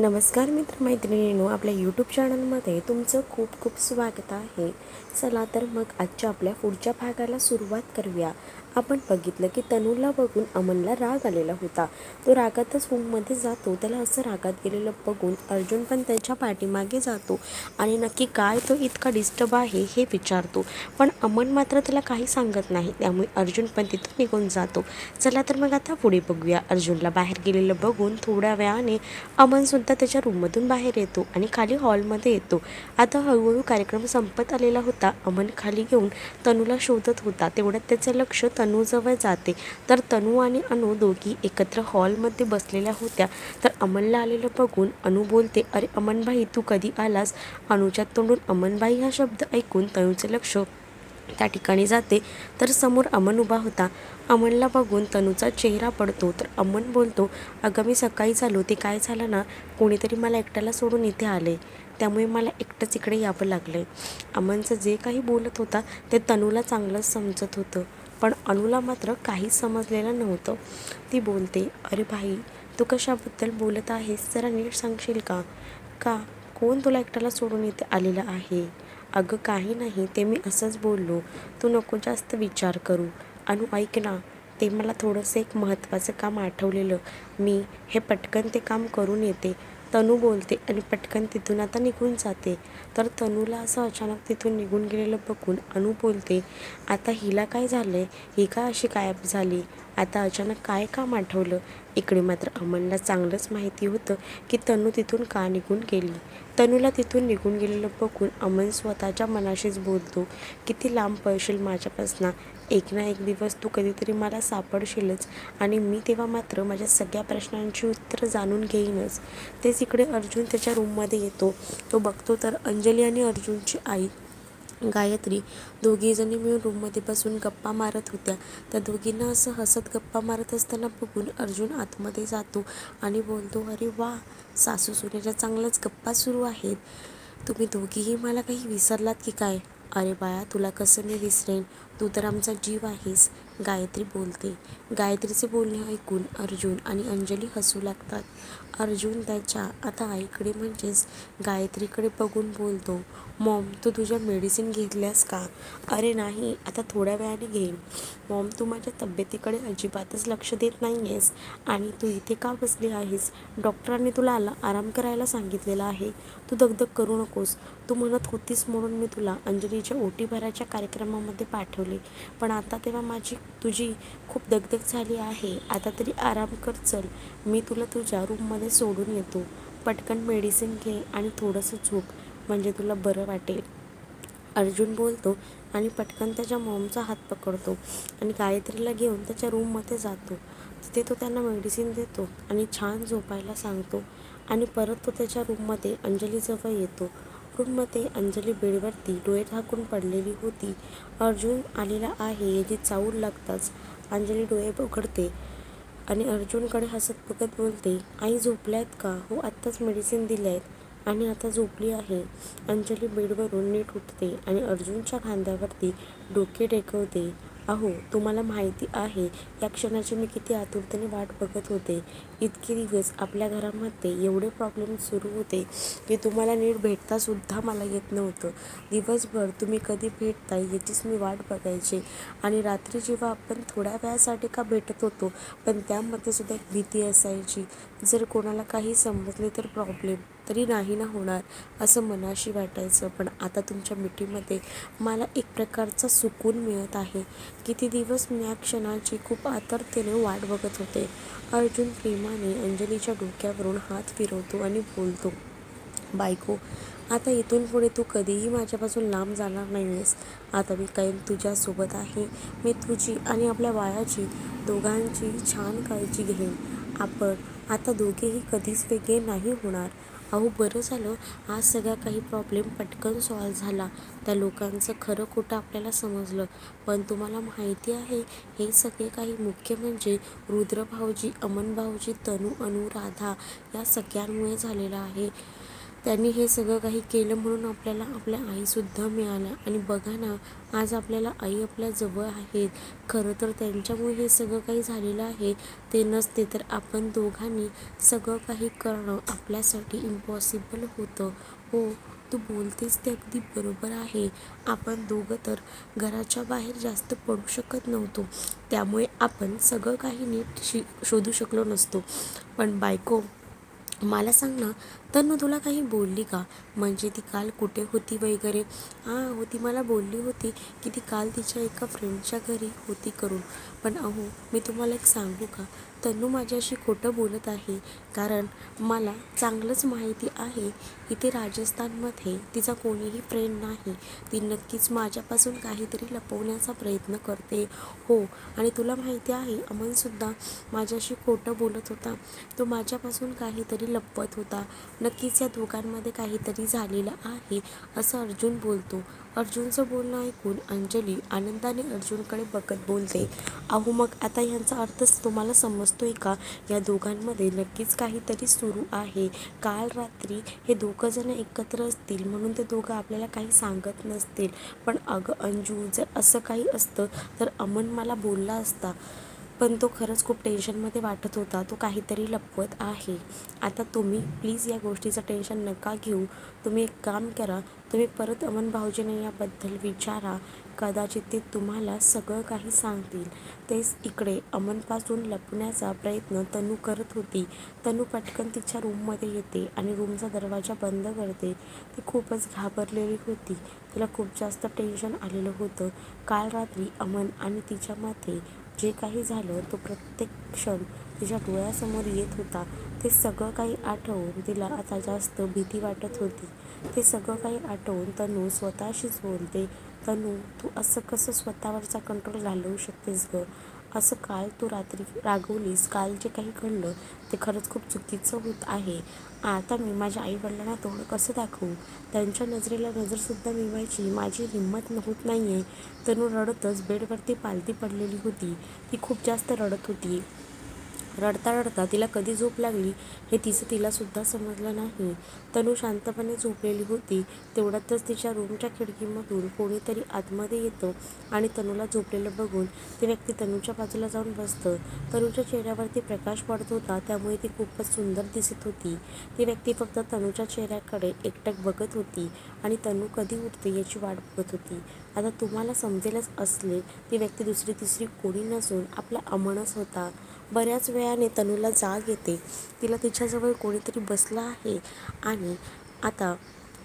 नमस्कार मित्रमैत्रिणींनो आपल्या यूट्यूब चॅनलमध्ये तुमचं खूप खूप स्वागत आहे. चला तर मग आजच्या आपल्या पुढच्या भागाला सुरुवात करूया. आपण बघितलं की तनूला बघून अमनला राग आलेला होता. तो रागातच रूममध्ये जातो. त्याला असं रागात गेलेलं बघून अर्जुन पण त्याच्या पाठीमागे जातो आणि नक्की काय तो इतका डिस्टर्ब आहे हे विचारतो. पण अमन मात्र त्याला काही सांगत नाही. त्यामुळे अर्जुन पण तिथून निघून जातो. चला तर मग आता पुढे बघूया. अर्जुनला बाहेर गेलेलं बघून थोड्या वेळाने अमनसुद्धा त्याच्या रूममधून बाहेर येतो आणि खाली हॉलमध्ये येतो. आता हळूहळू कार्यक्रम संपत आलेला होता. अमन खाली घेऊन तनूला शोधत होता. तेवढ्यात त्याचं लक्ष तनूजवळ जाते. तर तनू आणि अनु दोघी एकत्र हॉलमध्ये बसलेल्या होत्या. तर अमनला आलेलं बघून अनु बोलते अरे अमनबाई तू कधी आलास? अनुच्या तोंडून अमनबाई हा शब्द ऐकून तनूचे लक्ष त्या ठिकाणी जाते. तर समोर अमन उभा होता. अमनला बघून तनूचा चेहरा पडतो. तर अमन बोलतो अगं मी सकाळी चालू ते काय झालं ना? कोणीतरी मला एकट्याला सोडून इथे आले. त्यामुळे मला एकटंच इकडे यावं लागलं अमनचं जे काही बोलत होता ते तनूला चांगलंच समजत होतं. पण अनुला मात्र काहीच समजलेलं नव्हतं. ती बोलते अरे भाई तू कशाबद्दल बोलत आहेस? जरा नीट सांगशील का? का कोण तुला एकट्याला सोडून इथे आलेलं आहे? अगं काही नाही ते मी असंच बोललो. तू नको जास्त विचार करू. अनु ऐक ना ते मला थोडंसं एक महत्त्वाचं काम आठवलेलं. मी हे पटकन ते काम करून येते. तनू बोलते आणि पटकन तिथून आता निघून जाते. तर तनूला असं अचानक तिथून निघून गेलेलं बघून अनु बोलते आता हिला काय झालं आहे ही का अशी गायब झाली? आता अचानक काय काम आठवलं? इकडे मात्र अमनला चांगलंच माहिती होतं की तनू तिथून का निघून गेली. तनूला तिथून निघून गेलेलं बघून अमन स्वतःच्या मनाशीच बोलतो किती लांब पळशील माझ्यापासनं. एक ना एक दिवस तू कधीतरी मला सापडशीलच. आणि मी तेव्हा मात्र माझ्या सगळ्या प्रश्नांची उत्तरं जाणून घेईनच. तेच इकडे अर्जुन त्याच्या रूममध्ये येतो. तो बघतो तर अंजली आणि अर्जुनची आई गायत्री दोघीजणी मिळून रूममध्ये बसून गप्पा मारत होत्या. त्या दोघींना असं हसत गप्पा मारत असताना बघून अर्जुन आतमध्ये जातो आणि बोलतो अरे वा सासू सुनेच्या चांगल्याच गप्पा सुरू आहेत. तुम्ही दोघीही मला काही विसरलात की काय? अरे बाळा तुला कसं मी विसरेन? तू तर आमचा जीव आहेस. गायत्री बोलते. गायत्रीचे बोलणे ऐकून अर्जुन आणि अंजली हसू लागतात. अर्जुन त्याच्या आता आईकडे म्हणजेच गायत्रीकडे बघून बोलतो मॉम तू तुझ्या मेडिसिन घेतल्यास का? अरे नाही आता थोड्या वेळाने घेईन. मॉम तू माझ्या तब्येतीकडे अजिबातच लक्ष देत नाही आहेस आणि तू इथे का बसली आहेस? डॉक्टरांनी तुला आला आराम करायला सांगितलेला आहे. तू दगदग करू नकोस. तू म्हणत होतीस म्हणून मी तुला अंजलीच्या ओटी भराच्या कार्यक्रमामध्ये पाठवले. पण आता तेव्हा माझी तुझी खूप दगदग झाली आहे. आता तरी आराम कर चल. मी तुला तुझ्या रूममध्ये सोडून येतो. पटकन मेडिसिन घे आणि थोडंसं झोप. म्हणजे तुला बरं वाटेल. अर्जुन बोलतो आणि पटकन त्याच्या मॉमचा हात पकडतो आणि गायत्रीला घेऊन त्याच्या रूममध्ये जातो. तिथे तो त्यांना मेडिसिन देतो आणि छान झोपायला सांगतो. आणि परत तो त्याच्या रूममध्ये अंजलीजवळ येतो. रूममध्ये अंजली बेडवरती डोळे झाकून पडलेली होती. अर्जुन आलेला आहे याची चावूल लागताच अंजली डोळे उघडते आणि अर्जुनकडे हसत बघत बोलते आई झोपल्यात का? हो आत्ताच मेडिसिन दिले आहेत आणि आता झोपली आहे. अंजली बेडवरून नीट उठते आणि अर्जुनच्या खांद्यावरती डोके टेकवते. अहो तुम्हाला माहिती आहे या क्षणाची मी किती आतुरतेने वाट बघत होते. इतके दिवस आपल्या घरामध्ये एवढे प्रॉब्लेम सुरू होते की तुम्हाला नीट भेटतासुद्धा मला येत नव्हतं. दिवसभर तुम्ही कधी भेटता याचीच मी वाट बघायची. आणि रात्री जेव्हा आपण थोड्या वेळासाठी का भेटत होतो पण त्यामध्ये सुद्धा एक भीती असायची. जर कोणाला काही समजले तर प्रॉब्लेम तरी नाही ना होणार असं मनाशी वाटायचं. पण आता तुमच्या मिठीमध्ये मला एक प्रकारचा सुकून मिळत आहे. किती दिवस मी या क्षणाची खूप आतरतेने वाट बघत होते. अर्जुन प्रेमाने अंजलीच्या डोक्यावरून हात फिरवतो आणि बोलतो बायको आता इथून पुढे तू कधीही माझ्यापासून लांब जाणार नाही आहेस आता मी काही तुझ्यासोबत आहे. मी तुझी आणि आपल्या बाळाची दोघांची छान काळजी घेईन. आपण आता दोघेही कधीच वेगळे नाही होणार. अहो बरं झालं. आज सगळा काही प्रॉब्लेम पटकन सॉल्व झाला. त्या लोकांचं खरं खोटं आपल्याला समजलं. पण तुम्हाला माहिती आहे हे सगळे काही मुख्य म्हणजे रुद्र भाऊजी अमन भाऊजी तनू अनुराधा या सगळ्यांमुळे झालेलं आहे. त्यांनी हे सगळं काही केलं म्हणून आपल्याला आपल्या आईसुद्धा मिळाल्या. आणि बघा ना आज आपल्याला आई आपल्या जवळ आहेत. खरं तर त्यांच्यामुळे हे सगळं काही झालेलं आहे. ते नसते तर आपण दोघांनी सगळं काही करणं आपल्यासाठी इम्पॉसिबल होतं. हो तू बोलतेस ते अगदी बरोबर आहे. आपण दोघं तर घराच्या बाहेर जास्त पडू शकत नव्हतो. त्यामुळे आपण सगळं काही नीट शि शोधू शकलो नसतो. पण बायको मला सांग ना तन्नू तुला काही बोलली का? म्हणजे ती काल कुठे होती वगैरे? हां हो ती मला बोलली होती की ती काल तिच्या एका फ्रेंडच्या घरी होती करून. पण अहो मी तुम्हाला एक सांगू का? तनू माझ्याशी खोटं बोलत आहे. कारण मला चांगलंच माहिती आहे इथे राजस्थानमध्ये तिचा कोणीही फ्रेंड नाही. ती नक्कीच माझ्यापासून काहीतरी लपवण्याचा प्रयत्न करते. हो आणि तुला माहिती आहे अमनसुद्धा माझ्याशी खोटं बोलत होता. तो माझ्यापासून काहीतरी लपवत होता. नक्कीच या दोघांमध्ये काहीतरी झालेलं आहे असं अर्जुन बोलतो. अर्जुनचं बोलणं ऐकून अंजली आनंदाने अर्जुनकडे बघत बोलते अहो मग आता ह्यांचा अर्थच तुम्हाला समजतोय का? या दोघांमध्ये नक्कीच काहीतरी सुरू आहे. काल रात्री हे दोघं जण एकत्र असतील म्हणून ते दोघं आपल्याला काही सांगत नसतील. पण अगं अंजू जर असं काही असतं तर अमन मला बोलला असता. पण तो खरंच खूप टेन्शनमध्ये वाटत होता. तो काहीतरी लपवत आहे. आता तुम्ही प्लीज या गोष्टीचं टेन्शन नका घेऊ. तुम्ही एक काम करा. तुम्ही परत अमन भाऊजीने याबद्दल विचारा. कदाचित ते तुम्हाला सगळं काही सांगतील. तेच इकडे अमनपासून लपण्याचा प्रयत्न तनू करत होती. तनू पटकन तिच्या रूममध्ये येते आणि रूमचा दरवाजा बंद करते. ती खूपच घाबरलेली होती. तिला खूप जास्त टेन्शन आलेलं होतं. काल रात्री अमन आणि तिच्या मते जे काही झालं तो प्रत्येक क्षण तिच्या डोळ्यासमोर येत होता. ते सगळं काही आठवून तिला आता जास्त भीती वाटत होती. ते सगळं काही आठवून तनू स्वतःशीच बोलते तनू तू असं कसं स्वतःवरचा कंट्रोल घालवू शकतेस गं? असं काल तू रात्री रागवलीस. काल जे काही घडलं ते खरंच खूप चुकीचं होत आहे. आता मी माझ्या आईवडिलांना तोंड कसं दाखवू? त्यांच्या नजरेला नजरसुद्धा मिळवायची माझी हिंमत होत नाही आहे तनू रडतच बेडवरती पालती पडलेली होती. ती खूप जास्त रडत होती. रडता रडता तिला कधी झोप लागली हे तिचं तिलासुद्धा समजलं नाही. तनू शांतपणे झोपलेली होती. तेवढ्यातच तिच्या रूमच्या खिडकीमधून कोणीतरी आतमध्ये येतं आणि तनूला झोपलेलं बघून ती व्यक्ती तनूच्या बाजूला जाऊन बसतं. तनूच्या चेहऱ्यावरती प्रकाश पडत होता त्यामुळे ती खूपच सुंदर दिसत होती. ती व्यक्ती फक्त तनूच्या चेहऱ्याकडे एकटक बघत होती आणि तनू कधी उठते याची वाट बघत होती. आता तुम्हाला समजेलच असले ती व्यक्ती दुसरी तिसरी कोणी नसून आपला अमनच होता. बऱ्याच वेळाने तनूला जाग येते. तिला तिच्याजवळ कोणीतरी बसला आहे आणि आता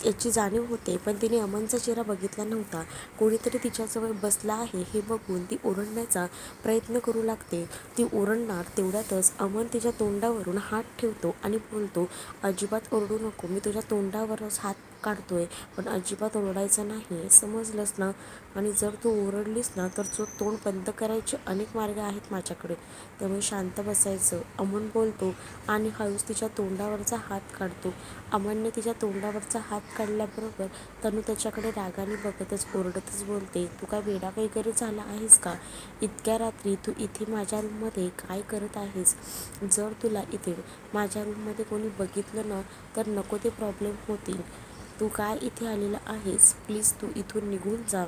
याची जाणीव होते पण तिने अमनचा चेहरा बघितला नव्हता. कोणीतरी तिच्याजवळ बसला आहे हे बघून ती ओरडण्याचा प्रयत्न करू लागते. ती ओरडणार तेवढ्यातच अमन तिच्या तोंडावरून हात ठेवतो आणि बोलतो अजिबात ओरडू नको मी तुझ्या तोंडावरच हात काढतोय. पण अजिबात ओरडायचं नाही. समजलंस ना. आणि जर तू ओरडलीस ना तर तो तोंड बंद करायचे अनेक मार्ग आहेत माझ्याकडे. त्यामुळे शांत बसायचं. अमन बोलतो. आणि हळूच तिच्या तोंडावरचा हात काढतो. अमनने तिच्या तोंडावरचा हात काढल्याबरोबर तनू त्याच्याकडे रागाने बघतच ओरडतच बोलते. तू काय वेडा वगैरे झाला आहेस का? इतक्या रात्री तू इथे माझ्या रूममध्ये काय करत आहेस? जर तुला इथे माझ्या रूममध्ये कोणी बघितलं ना तर नको ते प्रॉब्लेम होतील. तू काय इथे आलेला आहेस? प्लीज तू इथून निघून जा.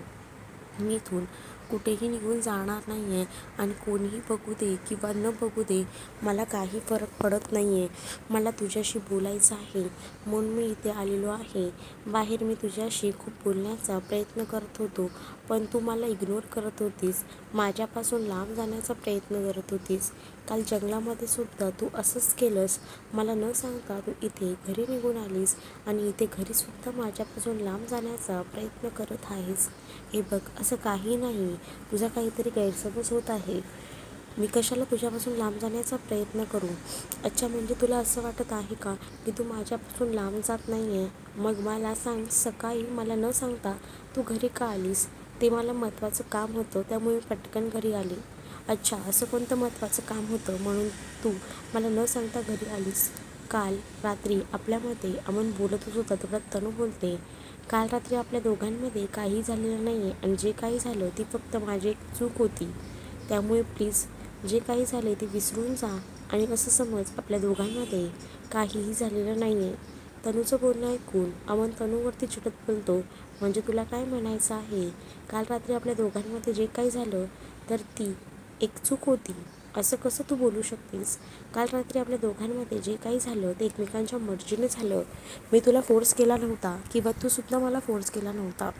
मी इथून कुठेही निघून जाणार नाही आहे आणि कोणीही बघू दे किंवा न बघू दे मला काही फरक पडत नाही आहे मला तुझ्याशी बोलायचं आहे म्हणून मी इथे आलेलो आहे. बाहेर मी तुझ्याशी खूप बोलण्याचा प्रयत्न करत होतो. पण तू मला इग्नोर करत होतीस. माझ्यापासून लांब जाण्याचा प्रयत्न करत होतीस. काल जंगलामध्ये सुद्धा तू असंच केलंस. मला न सांगता तू इथे घरी निघून आलीस आणि इथे घरीसुद्धा माझ्यापासून लांब जाण्याचा प्रयत्न करत आहेस. हे बघ असं काही नाही. तुझा काहीतरी गैरसमज होत आहे. मी कशाला तुझ्यापासून लांब जाण्याचा प्रयत्न करू? अच्छा म्हणजे तुला असं वाटत आहे का की तू माझ्यापासून लांब जात नाही आहे मग मला सांग सकाळी मला न सांगता तू घरी का आलीस? ते मला महत्त्वाचं काम होतं त्यामुळे मी पटकन घरी आली. अच्छा असं कोणतं महत्त्वाचं काम होतं म्हणून तू मला न सांगता घरी आलीस? काल रात्री आपल्यामध्ये अमन बोलतच होता तेवढ्यात तनू बोलते काल रात्री आपल्या दोघांमध्ये काही झालेलं नाही आहे आणि जे काही झालं ती फक्त माझी एक चूक होती. त्यामुळे प्लीज जे काही झाले ते विसरून जा आणि असं समज आपल्या दोघांमध्ये काहीही झालेलं नाही आहे तनूचं बोलणं ऐकून अमन तनूवरती चिटत बोलतो म्हणजे तुला काय म्हणायचं आहे? काल रात्री आपल्या दोघांमध्ये जे काही झालं तर ती एक चूक होती. असं कसं तू बोलू शकतेस? काल रात्री आपल्या दोघांमध्ये जे काही झालं ते एकमेकांच्या मर्जीने झालं. मी तुला फोर्स केला नव्हता किंवा तू सुद्धा मला फोर्स केला नव्हता.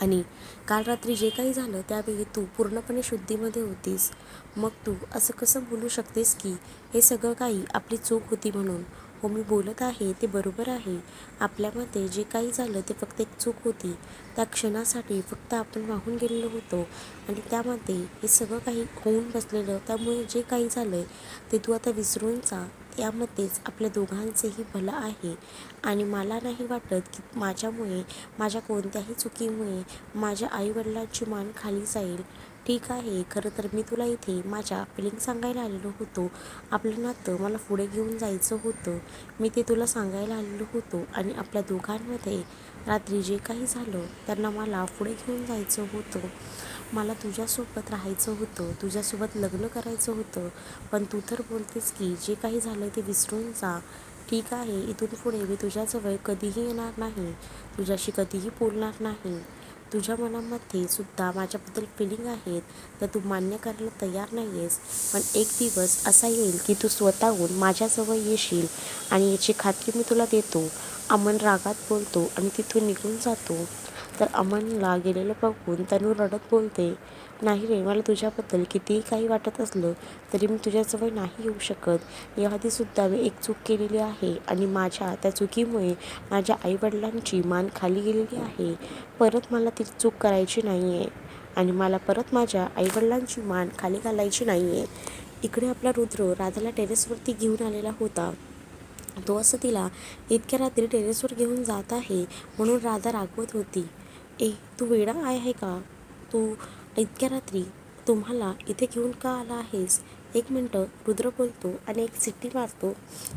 आणि काल रात्री जे काही झालं त्यावेळी तू पूर्णपणे शुद्धीमध्ये होतीस. मग तू असं कसं बोलू शकतेस की हे सगळं काही आपली चूक होती म्हणून? हो मी बोलत आहे ते बरोबर आहे. आपल्यामध्ये जे काही झालं ते फक्त एक चूक होती. त्या क्षणासाठी फक्त आपण वाहून गेलेलो होतो. आणि त्यामध्ये हे सगळं काही होऊन बसलेलं त्यामुळे जे काही झालं आहे ते तू आता विसरून जा. त्यामध्येच आपल्या दोघांचेही भलं आहे. आणि मला नाही वाटत की माझ्यामुळे माझ्या कोणत्याही चुकीमुळे माझ्या आईवडिलांची मान खाली जाईल. ठीक आहे खरं तर मी तुला इथे माझ्या फिलिंग सांगायला आलेलो होतो. आपलं नातं मला पुढे घेऊन जायचं होतं. मी ते तुला सांगायला आलेलो होतो आणि आपल्या दोघांमध्ये रात्री जे काही झालं त्यांना मला पुढे घेऊन जायचं होतं. मला तुझ्यासोबत राहायचं होतं तुझ्यासोबत लग्न करायचं होतं. पण तू तर बोलतेस की जे काही झालं ते विसरून जा. ठीक आहे इथून पुढे मी तुझ्याजवळ कधीही येणार नाही. तुझ्याशी कधीही बोलणार नाही. तुझ्या मनामध्ये सुद्धा माझ्याबद्दल फिलिंग आहेत तर तू मान्य करायला तयार नाही आहेस पण एक दिवस असा येईल की तू स्वतःहून माझ्याजवळ येशील आणि याची खात्री मी तुला देतो. अमन रागात बोलतो आणि तिथून निघून जातो. तर अमनला गेलेलं बघून तनू रडत बोलते नाही रे मला तुझ्याबद्दल कितीही काही वाटत असलं तरी मी तुझ्याजवळ नाही येऊ शकत. याआधीसुद्धा मी एक चूक केलेली आहे आणि माझ्या त्या चुकीमुळे माझ्या आईवडिलांची मान खाली गेलेली आहे. परत मला ती चूक करायची नाही आहे आणि मला परत माझ्या आईवडिलांची मान खाली घालायची नाही आहे इकडे आपला रुद्र राधाला टेरेसवरती घेऊन आलेला होता. तो असं तिला इतक्या रात्री टेरेसवर घेऊन जात आहे म्हणून राधा रागवत होती. ए तू वेडा आहे का? तू इतक्या रात्री तुम्हाला इथे घेऊन का आला आहेस? एक मिनटं रुद्र बोलतो आणि एक सिट्टी मारतो.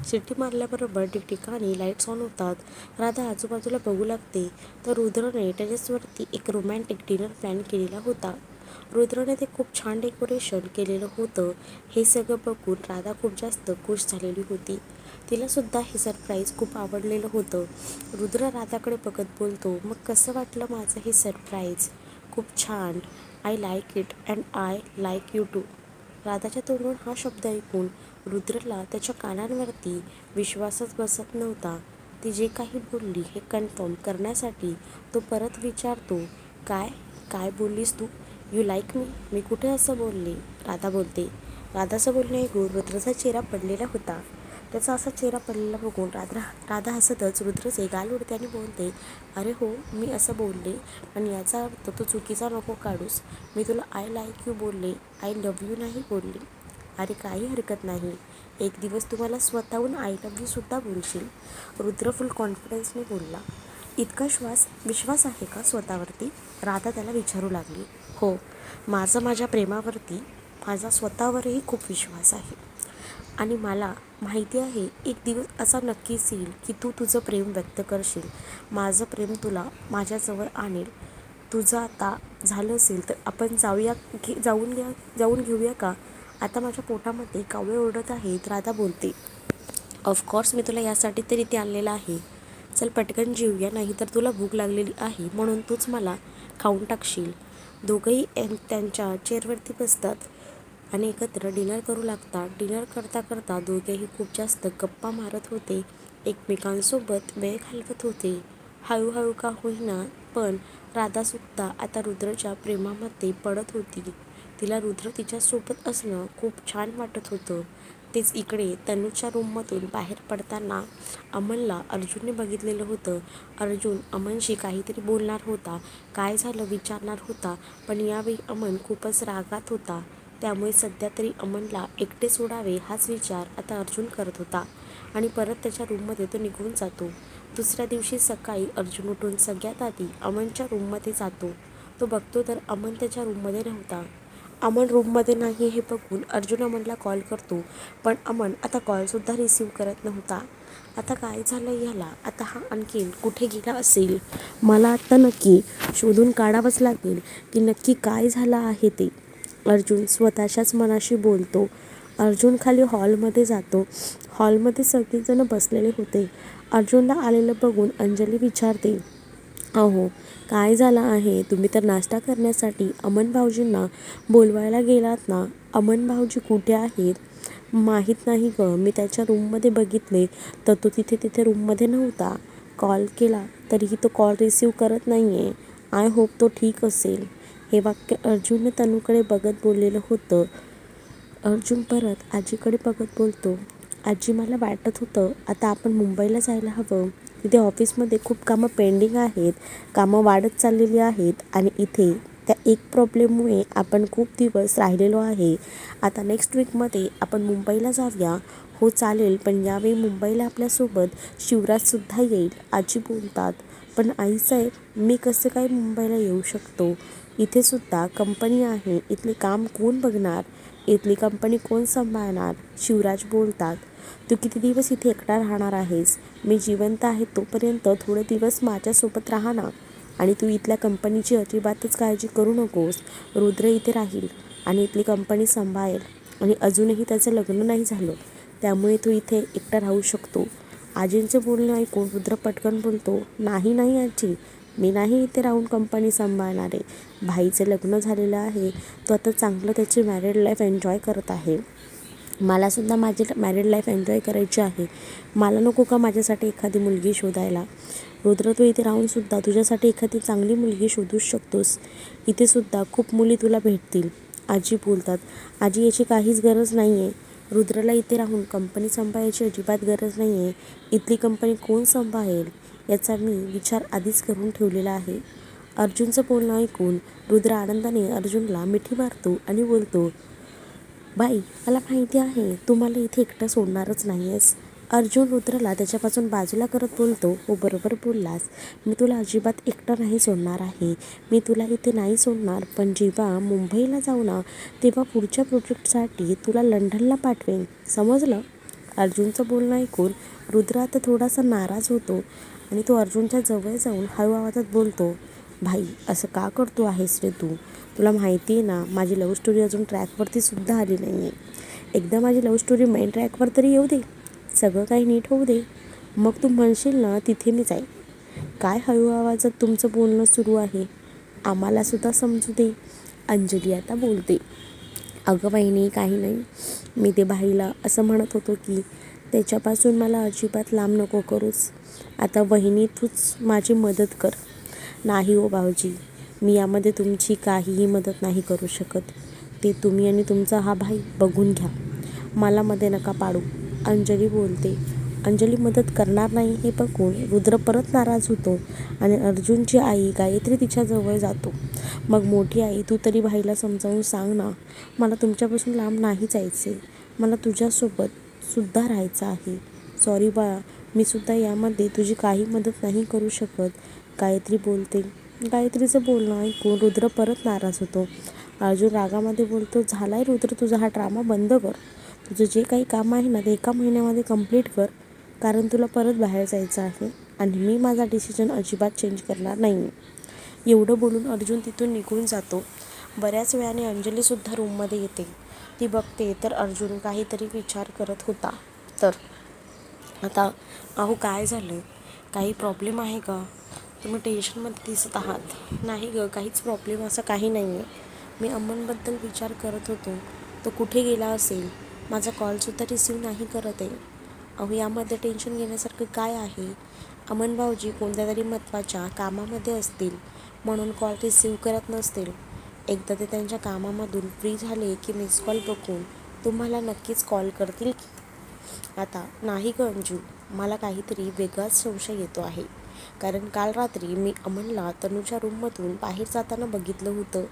सिट्टी मारल्याबरोबर ठिकठिकाणी लाईट्स ऑन होतात. राधा आजूबाजूला बघू लागते. तर रुद्रने टेरेसवरती एक रोमॅन्टिक डिनर प्लॅन केलेला होता. रुद्रने ते खूप छान डेकोरेशन केलेलं होतं. हे सगळं बघून राधा खूप जास्त खुश झालेली होती. तिलासुद्धा हे सरप्राईज खूप आवडलेलं होतं. रुद्र राधाकडे बघत बोलतो मग कसं वाटलं माझं हे सरप्राईज खूप छान. I like it and I like you too राधाच्या तोंडून हा शब्द ऐकून रुद्रला त्याच्या कानांवरती विश्वासच बसत नव्हता. ती जे काही बोलली हे कन्फर्म करण्यासाठी तो परत विचारतो काय? काय बोललीस तू? यू लाईक मी मी कुठे असं बोलले? राधा बोलते. राधाचं बोलणे ऐकून रुद्राचा चेहरा पडलेला होता. त्याचा असा चेहरा पडलेला बघून राधा राधा हसतच रुद्रचे गाल उडते आणि बोलते अरे हो मी असं बोलले. पण याचा अर्थ तू चुकीचा नको काढूस. मी तुला आय लाईक यू बोलले. आय लव यू नाही बोलले. अरे काही हरकत नाही. एक दिवस तुम्हाला स्वतःहून आय लव यूसुद्धा बोलशील. रुद्र फुल कॉन्फिडन्सने बोलला. इतका श्वास विश्वास आहे का स्वतःवरती? राधा त्याला विचारू लागली. हो माझं माझ्या प्रेमावरती माझा स्वतःवरही खूप विश्वास आहे. आणि मला माहिती आहे एक दिवस असा नक्कीच येईल की तू तुझं प्रेम व्यक्त करशील. माझं प्रेम तुला माझ्याजवळ आणेल. तुझं आता झालं असेल तर आपण जाऊया घे जाऊन घ्या जाऊन घेऊया का? आता माझ्या पोटामध्ये कावळे ओरडत आहेत राधा बोलते. ऑफकोर्स मी तुला यासाठी तर इथे आणलेलं आहे. चल पटकन जेऊया नाही तर तुला भूक लागलेली आहे म्हणून तूच मला खाऊन टाकशील. दोघंही त्यांच्या चेअरवरती बसतात आणि एकत्र डिनर करू लागतात. डिनर करता करता दोघेही खूप जास्त गप्पा मारत होते. एकमेकांसोबत वेळ घालवत होते. हळूहळू का होईना पण राधासुद्धा आता रुद्रच्या प्रेमामध्ये पडत होती. तिला रुद्र तिच्यासोबत असणं खूप छान वाटत होतं. तेच इकडे तनूच्या रूममधून बाहेर पडताना अमनला अर्जुनने बघितलेलं होतं. अर्जुन अमनशी काहीतरी बोलणार होता. काय झालं विचारणार होता. पण यावेळी अमन खूपच रागात होता. त्यामुळे सध्या तरी अमनला एकटे सोडावे हाच विचार आता अर्जुन करत होता. आणि परत त्याच्या रूममध्ये तो निघून जातो. दुसऱ्या दिवशी सकाळी अर्जुन उठून सगळ्यात आधी अमनच्या रूममध्ये जातो. तो बघतो तर अमन त्याच्या रूममध्ये नव्हता. अमन रूममध्ये नाही हे बघून अर्जुन अमनला कॉल करतो. पण अमन आता कॉलसुद्धा रिसीव करत नव्हता. आता काय झालं ह्याला आता हा आणखीन कुठे गेला असेल? मला आता नक्की शोधून काढावंच लागेल की नक्की काय झालं आहे ते. अर्जुन स्वतःच्याच मनाशी बोलतो. अर्जुन खाली हॉलमध्ये जातो. हॉलमध्ये सगळेजण बसलेले होते. अर्जुनला आलेलं बघून अंजली विचारते अहो काय झालं आहे? तुम्ही तर नाश्ता करण्यासाठी अमन भाऊजींना बोलवायला गेलात ना? अमन भाऊजी कुठे आहेत? माहीत नाही गं. मी त्याच्या रूममध्ये बघितले तर तो तिथे तिथे रूममध्ये नव्हता. कॉल केला तरीही तो कॉल रिसीव करत नाही आहे आय होप तो ठीक असेल. हे वाक्य अर्जुनने तनूकडे बघत बोललेलं होतं. अर्जुन परत आजीकडे बघत बोलतो. आजी मला वाटत होतं आता आपण मुंबईला जायला हवं. इथे ऑफिसमध्ये खूप कामं पेंडिंग आहेत कामं वाढत चाललेली आहेत आणि इथे त्या एक प्रॉब्लेममुळे आपण खूप दिवस राहिलेलो आहे. आता नेक्स्ट वीकमध्ये आपण मुंबईला जाऊया. हो चालेल पण यावेळी मुंबईला आपल्यासोबत शिवराजसुद्धा येईल आजी बोलतात. पण आईसाहेब मी कसं काय मुंबईला येऊ शकतो? इथेसुद्धा कंपनी आहे इथले काम कोण बघणार? इथली कंपनी कोण सांभाळणार? शिवराज बोलतात तू किती दिवस इथे एकटा राहणार आहेस? मी जिवंत आहे तोपर्यंत थोडे दिवस माझ्यासोबत राहा ना. आणि तू इथल्या कंपनीची अजिबातच काळजी करू नकोस. रुद्र इथे राहील आणि इथली कंपनी सांभाळेल. आणि अजूनही त्याचं लग्न नाही झालं. त्यामुळे तू इथे एकटा राहू शकतो. आजींचे बोलणे ऐकून रुद्र पटकन बोलतो नाही नाही आजी. मी नाही इथे राहून कंपनी सांभाळणार. आहे भाईचं लग्न झालेलं आहे. तो आता चांगलं त्याची मॅरिड लाईफ एन्जॉय करत आहे. मलासुद्धा माझी मॅरिड लाईफ एन्जॉय करायची आहे. मला नको का माझ्यासाठी एखादी मुलगी शोधायला? रुद्र तू इथे राहूनसुद्धा तुझ्यासाठी एखादी चांगली मुलगी शोधूच शकतोस. इथेसुद्धा खूप मुली तुला भेटतील. आजी बोलतात आजी याची काहीच गरज नाही आहे रुद्रला इथे राहून कंपनी सांभाळायची अजिबात गरज नाही आहे इथली कंपनी कोण सांभाळेल? याचा मी विचार आधीच करून ठेवलेला आहे. अर्जुनचं बोलणं ऐकून रुद्र आनंदाने अर्जुनला मिठी मारतो आणि बोलतो बाई मला माहिती आहे तू मला इथे एकटं सोडणारच नाही आहेस अर्जुन रुद्रला त्याच्यापासून बाजूला करत बोलतो हो बरोबर बोललास. मी तुला अजिबात एकटं नाही सोडणार आहे. मी तुला इथे नाही सोडणार पण जेव्हा मुंबईला जाऊ ना तेव्हा पुढच्या प्रोजेक्टसाठी तुला लंडनला पाठवेन. समजलं अर्जुनचं बोलणं ऐकून रुद्र आता थोडासा नाराज होतो. आणि तो अर्जुनच्या जवळ जाऊन हळू आवाजात बोलतो भाई असं का करतो आहेस रे तू? तुला माहिती आहे ना माझी लव्ह स्टोरी अजून ट्रॅकवरती सुद्धा आली नाही आहे एकदा माझी लव्ह स्टोरी मेन ट्रॅकवर तरी येऊ दे. सगळं काही नीट होऊ दे. मग तू म्हणशील ना तिथे मी जाईन. काय हळू आवाजात तुमचं बोलणं सुरू आहे? आम्हालासुद्धा समजू दे. अंजली आता बोलते. अगं बहिणी काही नाही. मी ते भाईला असं म्हणत होतो की त्याच्यापासून मला अजिबात लांब नको करूस. आता वहिनी तूच माझी मदत कर. नाही हो भाऊजी मी यामध्ये तुमची काहीही मदत नाही करू शकत. ते तुम्ही आणि तुमचा हा भाई बघून घ्या. मला मध्ये नका पाडू. अंजली बोलते अंजली मदत करणार नाही हे बघून रुद्र परत नाराज होतो आणि अर्जुनची आई गायत्री तिच्याजवळ जातो. मग मोठी आई तू तरी भाईला समजावून सांग ना मला तुमच्यापासून लांब नाही जायचे मला तुझ्यासोबत सुद्धा राहायचं आहे. सॉरी बाळा मी सुद्धा यामध्ये तुझी काही मदत नाही करू शकत. गायत्री बोलते गायत्रीचं बोलणं ऐकून रुद्र परत नाराज होतो. अर्जुन रागामध्ये बोलतो झाला आहे रुद्र तुझा हा ड्रामा बंद कर. तुझं जे काही काम आहे ना ते एका महिन्यामध्ये कंप्लीट कर. कारण तुला परत बाहेर जायचं आहे आणि मी माझा डिसिजन अजिबात चेंज करणार नाही एवढं बोलून अर्जुन तिथून निघून जातो. बऱ्याच वेळाने अंजलीसुद्धा रूममध्ये येते. ती बघते तर अर्जुन काहीतरी विचार करत होता. तर आता अहो काय झालं? काही प्रॉब्लेम आहे का? तुम्ही टेन्शनमध्ये दिसत आहात. नाही गं काहीच प्रॉब्लेम असं काही नाही आहे मी अमनबद्दल विचार करत होतो. तो कुठे गेला असेल? माझा कॉलसुद्धा रिसीव नाही करत आहे. अहो यामध्ये टेन्शन घेण्यासारखं काय आहे? अमन भाऊजी कोणत्या तरी महत्त्वाच्या कामामध्ये असतील म्हणून कॉल रिसीव करत नसतील. एकदा ते त्यांच्या कामामधून फ्री झाले की मिस कॉल बघून तुम्हाला नक्कीच कॉल करतील की? आता नाही ग अंजू मला काहीतरी वेगळाच संशय येतो आहे. कारण काल रात्री मी अमनला तनूच्या रूममधून बाहेर जाताना बघितलं होतं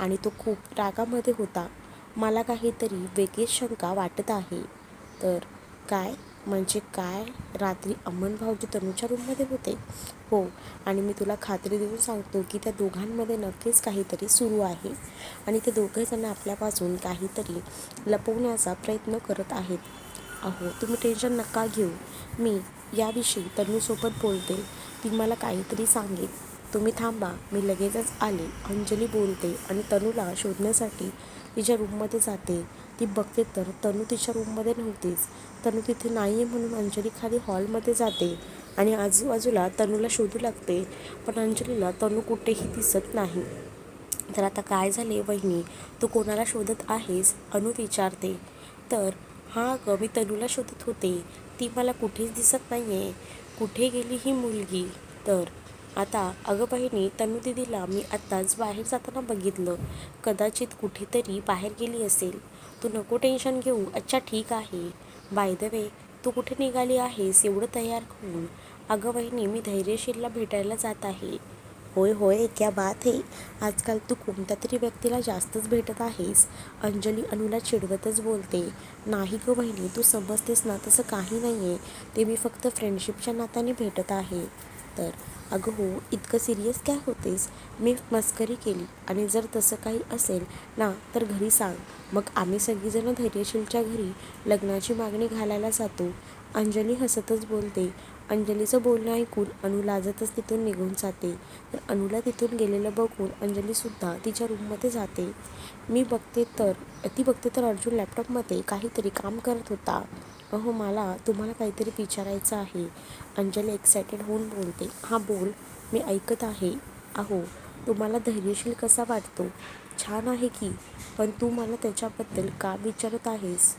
आणि तो खूप रागामध्ये होता. मला काहीतरी वेगळीच शंका वाटत आहे. तर काय? म्हणजे काय? रात्री अमन भाऊजी तनूच्या रूममध्ये होते? हो आणि मी तुला खात्री देऊन सांगतो की त्या दोघांमध्ये नक्कीच काहीतरी सुरू आहे. आणि ते दोघेजण आपल्यापासून काहीतरी लपवण्याचा प्रयत्न करत आहेत. अहो तुम्ही टेन्शन नका घेऊ. मी याविषयी तनूसोबत बोलते. ती मला काहीतरी सांगेल. तुम्ही थांबा मी लगेचच आले. अंजली बोलते आणि तनूला शोधण्यासाठी तिच्या रूममध्ये जाते. ती बघते तर तनू तिच्या रूममध्ये नव्हतीच. तनू तिथे नाही आहे म्हणून अंजली खाली हॉलमध्ये जाते आणि आजूबाजूला तनूला शोधू लागते. पण अंजलीला तनू कुठेही दिसत नाही. तर आता काय झाले वहिनी? तू कोणाला शोधत आहेस? अनु विचारते. तर हां अगं मी तनूला शोधत होते. ती मला कुठेच दिसत नाही आहे कुठे गेली ही मुलगी? तर आता अगं बहिणी तनू दिदीला मी आत्ताच बाहेर जाताना बघितलं. कदाचित कुठेतरी बाहेर गेली असेल. तू नको टेन्शन घेऊ. अच्छा ठीक आहे. बाय द वे तू कुठे निघाली आहेस एवढं तयार होऊन अगं बहिणी मी धैर्यशीलला भेटायला जात आहे. होय होय क्या बात आहे आजकाल तू कोणत्या तरी व्यक्तीला जास्तच भेटत आहेस? अंजली अनुला चिडवतच बोलते. नाही गं बहिणी तू समजतेस ना तसं काही नाही आहे ते मी फक्त फ्रेंडशिपच्या नात्याने भेटत आहे. तर अगं हो इतकं सिरियस काय होतेस? मी मस्करी केली. आणि जर तसं काही असेल ना तर घरी सांग. मग आम्ही सगळीजणं धैर्यशीलच्या घरी लग्नाची मागणी घालायला जातो. अंजली हसतच बोलते. अंजलीचं बोलणं ऐकून अनु लाजतच तिथून निघून जाते. तर अनुला तिथून गेलेलं बघून अंजलीसुद्धा तिच्या रूममध्ये जाते. मी बघते तर ती बघते तर अर्जुन लॅपटॉपमध्ये काहीतरी काम करत होता. अहो मला तुम्हाला काहीतरी विचारायचं आहे. अंजली एक्सायटेड होऊन बोलते हा बोल मी ऐकत आहे. अहो तुम्हाला धैर्यशील कसा वाटतो? छान आहे की पण तू मला त्याच्याबद्दल का विचारत आहेस?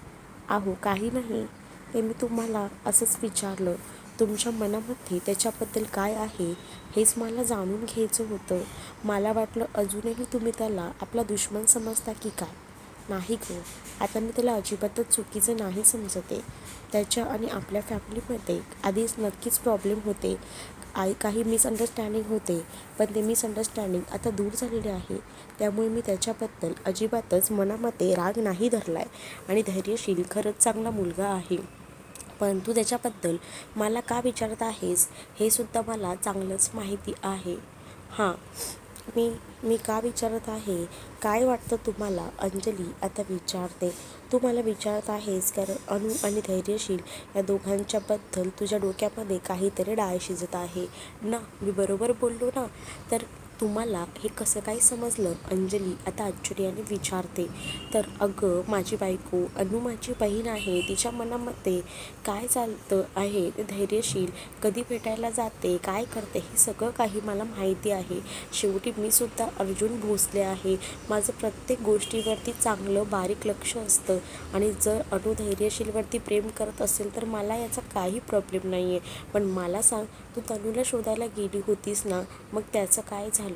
अहो काही नाही. ते मी तुम्हाला असंच विचारलं. तुमच्या मनामध्ये त्याच्याबद्दल काय आहे हेच मला जाणून घ्यायचं होतं. मला वाटलं अजूनही तुम्ही त्याला आपला दुश्मन समजता की काय? नाही गं. आता मी त्याला अजिबातच चुकीचं नाही समजते. त्याच्या आणि आपल्या फॅमिलीमध्ये आधीच नक्कीच प्रॉब्लेम होते. आई काही मिसअंडरस्टँडिंग होते पण ते मिसअंडरस्टँडिंग आता दूर झालेले आहे. त्यामुळे मी त्याच्याबद्दल अजिबातच मनामध्ये राग नाही धरला आहे आणि धैर्यशील खरंच चांगला मुलगा आहे. परंतु त्याच्याबद्दल मला का विचारत आहेस हे सुद्धा मला चांगलंच माहिती आहे. हां मी मी का विचारत आहे? काय वाटतं तुम्हाला? अंजली आता विचारते. तू मला विचारत आहेस कारण अनु आणि धैर्यशील या दोघांच्याबद्दल तुझ्या डोक्यामध्ये काहीतरी डाळ शिजत आहे. ना मी बरोबर बोललो ना? तर तुम्हाला हे कसं काय समजलं? अंजली आता आश्चर्याने विचारते. तर अगं माझी बायको अनु माझी बहीण आहे. तिच्या मनामध्ये काय चालतं आहे ते धैर्यशील. कधी भेटायला जाते काय करते हे सगळं काही मला माहिती आहे. शेवटी मी सुद्धा अर्जुन भोसले आहे. माझं प्रत्येक गोष्टीवरती चांगलं बारीक लक्ष असतं. आणि जर अनु धैर्यशीलवरती प्रेम करत असेल तर मला याचा काही प्रॉब्लेम नाही आहे पण मला सांग तू तनूला शोधायला गेली होतीस ना? मग त्याचं काय झालं?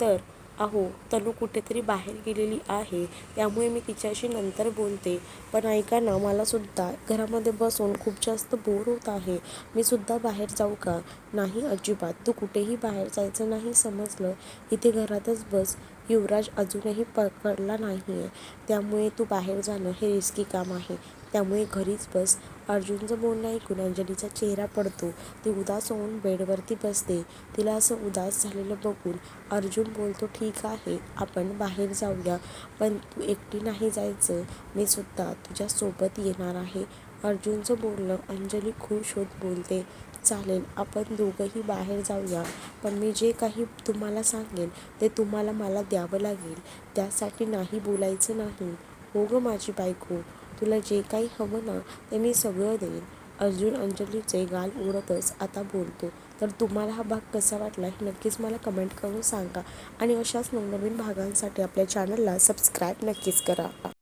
तर अहो तनू कुठेतरी बाहेर गेलेली आहे. त्यामुळे मी तिच्याशी नंतर बोलते. पण ऐका ना मला सुद्धा घरामध्ये बसून खूप जास्त बोर होत आहे. मी सुद्धा बाहेर जाऊ का? नाही अजिबात. तू कुठेही बाहेर जायचं नाही समजलं. इथे घरातच बस. युवराज अजूनही पकडला नाही आहे त्यामुळे तू बाहेर जाणं हे रिस्की काम आहे. त्यामुळे घरीच बस. अर्जुनचं बोलणं ऐकून अंजलीचा चेहरा पडतो. ती उदास होऊन बेडवरती बसते. तिला असं उदास झालेलं बघून अर्जुन बोलतो ठीक आहे आपण बाहेर जाऊया. पण तू एकटी नाही जायचं. मी सुद्धा तुझ्यासोबत येणार आहे. अर्जुनचं बोलणं अंजली खुश होत बोलते. चालेल आपण दोघंही बाहेर जाऊया. पण मी जे काही तुम्हाला सांगेन ते तुम्हाला मला द्यावं लागेल. त्यासाठी नाही बोलायचं नाही. हो गं माझी बायको. तुला जे काही हवं ना ते मी सगळं देईन. अर्जुन अंजलीचे गाल उडतच आता बोलतो. तर तुम्हाला हा भाग कसा वाटला हे नक्कीच मला कमेंट करून सांगा. आणि अशाच नवनवीन भागांसाठी आपल्या चॅनलला सबस्क्राईब नक्कीच करा.